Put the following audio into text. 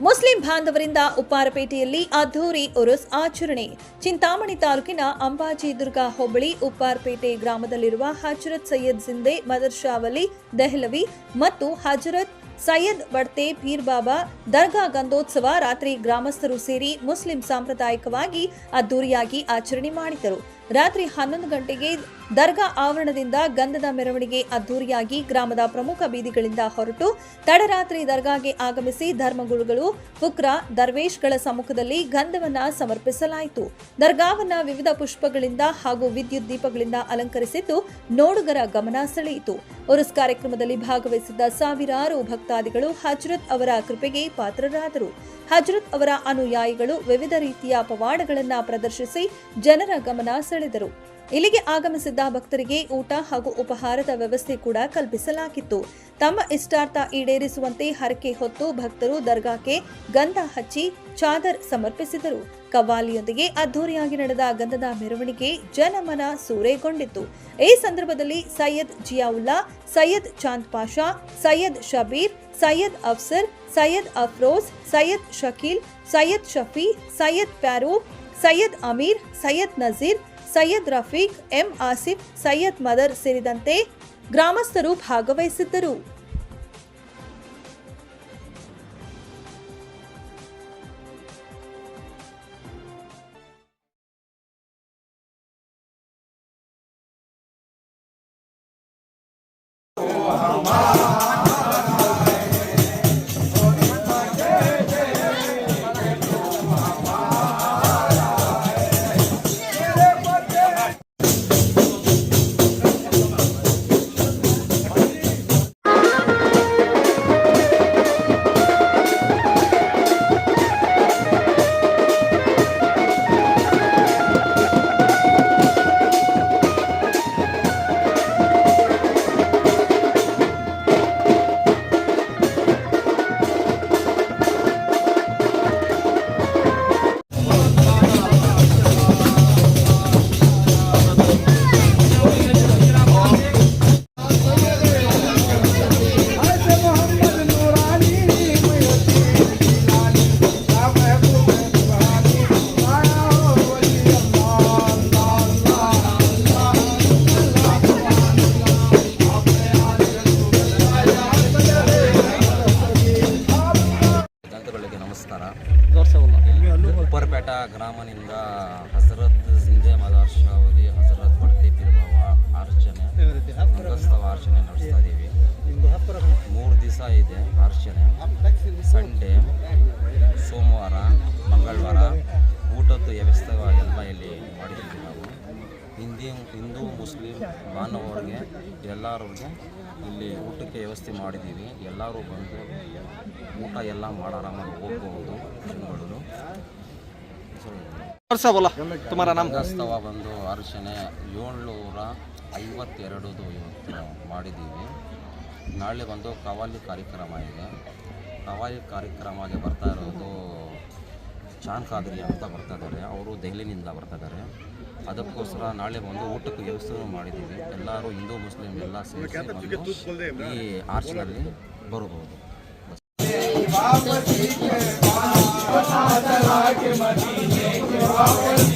Muslim ಬಾಂಧವರಿಂದ ಉಪ್ಪಾರಪೇಟೆಯಲ್ಲಿ ಅದ್ದೂರಿ ಉರುಸ್ ಆಚರಣೆ. ಚಿಂತಾಮಣಿ ತಾಲೂಕಿನ ಅಂಬಾಜಿ ದುರ್ಗಾ ಹೋಬಳಿ ಉಪ್ಪಾರಪೇಟೆ ಗ್ರಾಮದಲ್ಲಿರುವ ಹಜರತ್ ಸೈಯದ್ ಜಿಂದೆ ಮದರ್ಶಾವಲಿ ದೆಹಲವಿ ಮತ್ತು ಹಜರತ್ ಸೈಯದ್ ಬಡ್ತೆ ಪೀರ್ ಬಾಬಾ ದರ್ಗಾ ಗಂಧೋತ್ಸವ ರಾತ್ರಿ ಗ್ರಾಮಸ್ಥರು ಸೇರಿ ಮುಸ್ಲಿಂ ಸಾಂಪ್ರದಾಯಿಕವಾಗಿ ಅದ್ದೂರಿಯಾಗಿ ಆಚರಣೆ ಮಾಡಿದರು. ರಾತ್ರಿ ಹನ್ನೊಂದು ಗಂಟೆಗೆ ದರ್ಗಾ ಆವರಣದಿಂದ ಗಂಧದ ಮೆರವಣಿಗೆ ಅದ್ದೂರಿಯಾಗಿ ಗ್ರಾಮದ ಪ್ರಮುಖ ಬೀದಿಗಳಿಂದ ಹೊರಟು ತಡರಾತ್ರಿ ದರ್ಗಾಗೆ ಆಗಮಿಸಿ ಧರ್ಮಗುರುಗಳು ಫುಕ್ರ ದರ್ವೇಶ್ಗಳ ಸಮ್ಮುಖದಲ್ಲಿ ಗಂಧವನ್ನ ಸಮರ್ಪಿಸಲಾಯಿತು. ದರ್ಗಾವನ್ನ ವಿವಿಧ ಪುಷ್ಪಗಳಿಂದ ಹಾಗೂ ವಿದ್ಯುತ್ ದೀಪಗಳಿಂದ ಅಲಂಕರಿಸಿದ್ದು ನೋಡುಗರ ಗಮನ ಸೆಳೆಯಿತು. ಉರುಸ್ ಕಾರ್ಯಕ್ರಮದಲ್ಲಿ ಭಾಗವಹಿಸಿದ್ದ ಸಾವಿರಾರು ಭಕ್ತಾದಿಗಳು ಹಜರತ್ ಅವರ ಕೃಪೆಗೆ ಪಾತ್ರರಾದರು. ಹಜರತ್ ಅವರ ಅನುಯಾಯಿಗಳು ವಿವಿಧ ರೀತಿಯ ಪವಾಡಗಳನ್ನು ಪ್ರದರ್ಶಿಸಿ ಜನರ ಗಮನ ಸೆಳೆದರು. ಇಲ್ಲಿಗೆ ಆಗಮಿಸಿದ್ದ ಭಕ್ತರಿಗೆ ಊಟ ಹಾಗೂ ಉಪಹಾರದ ವ್ಯವಸ್ಥೆ ಕೂಡ ಕಲ್ಪಿಸಲಾಗಿತ್ತು. ತಮ್ಮ ಇಷ್ಟಾರ್ಥ ಈಡೇರಿಸುವಂತೆ ಹರಕೆ ಹೊತ್ತು ಭಕ್ತರು ದರ್ಗಾಕ್ಕೆ ಗಂಧ ಹಚ್ಚಿ ಚಾದರ್ ಸಮರ್ಪಿಸಿದರು. ಕವ್ವಾಲಿಯೊಂದಿಗೆ ಅದ್ದೂರಿಯಾಗಿ ನಡೆದ ಗಂಧದ ಮೆರವಣಿಗೆ ಜನಮನ ಸೂರೆಗೊಂಡಿತ್ತು. ಈ ಸಂದರ್ಭದಲ್ಲಿ ಸೈಯದ್ ಜಿಯಾವುಲ್ಲಾ, ಸೈಯದ್ ಚಾಂದ್ ಪಾಷಾ, ಸೈಯದ್ ಶಬೀರ್, ಸೈಯದ್ ಅಫ್ಸರ್, ಸೈಯದ್ ಅಫ್ರೋಜ್, ಸೈಯದ್ ಶಕೀಲ್, ಸೈಯದ್ ಶಫಿ, ಸೈಯದ್ ಪ್ಯಾರೂ ಸೈಯದ್ ಅಮೀರ್, ಸೈಯದ್ ನಜೀರ್ ಸೈಯದ್ ರಫೀಕ್ ಎಂ ಆಸಿಫ್ ಸೈಯದ್ ಮದರ್ ಸೇರಿದಂತೆ ಗ್ರಾಮಸ್ಥರು ಭಾಗವಹಿಸಿದ್ದರು. ಉಪ್ಪರ್ಪೇಟ ಗ್ರಾಮದಿಂದ ಹಸರತ್ ಸಿಂಧೆ ಮದರ್ಶಾವಲಿ ಹಸರತ್ ಬಡ್ತಿ ಪಿರ್ಭವ ಅರ್ಚನೆ ಅರ್ಚನೆ ನಡೆಸ್ತಾ ಇದ್ದೀವಿ ಮೂರು ದಿವಸ ಇದೆ ಅರ್ಚನೆ ಸಂಡೇ, ಸೋಮವಾರ, ಮಂಗಳವಾರ. ಊಟದ ವ್ಯವಸ್ಥೆ ಎಲ್ಲ ಇಲ್ಲಿ ಮಾಡಿದ್ದೀವಿ ನಾವು. ಹಿಂದಿ, ಹಿಂದೂ, ಮುಸ್ಲಿಂ, ಬಾಂಧವರಿಗೆ ಎಲ್ಲರಿಗೆ ಇಲ್ಲಿ ಊಟಕ್ಕೆ ವ್ಯವಸ್ಥೆ ಮಾಡಿದ್ದೀವಿ. ಎಲ್ಲರೂ ಬಂದು ಊಟ ಎಲ್ಲ ಮಾಡಿ ಆರಾಮಾಗಿ ಹೋಗ್ಬೋದು. ಜನಗಳು ತುಮಾರ ನಮ್ಮ ಪ್ರಸ್ತಾವ ಬಂದು ಅರಿಶಿಣೆ ಏಳ್ನೂರ ಐವತ್ತೆರಡುದು ಇವತ್ತು ಮಾಡಿದ್ದೀವಿ. ನಾಳೆ ಬಂದು ಕವಾಲಿ ಕಾರ್ಯಕ್ರಮ ಇದೆ. ಕವಾಲಿ ಕಾರ್ಯಕ್ರಮಕ್ಕೆ ಬರ್ತಾ ಇರೋದು ಶಾನ್ ಖಾದ್ರಿ ಅಂತ ಬರ್ತಾ ಇದ್ದಾರೆ. ಅವರು ದೆಹಲಿನಿಂದ ಬರ್ತಾ ಇದ್ದಾರೆ. ಅದಕ್ಕೋಸ್ಕರ ನಾಳೆ ಬಂದು ಊಟಕ್ಕೆ ವ್ಯವಸ್ಥೆಯನ್ನು ಮಾಡಿದ್ದೀವಿ. ಎಲ್ಲರೂ ಹಿಂದೂ ಮುಸ್ಲಿಂ ಎಲ್ಲ ಸೇರಿಸಿ ಈ ಆರ್ಚ್ನಲ್ಲಿ ಬರಬಹುದು. Qual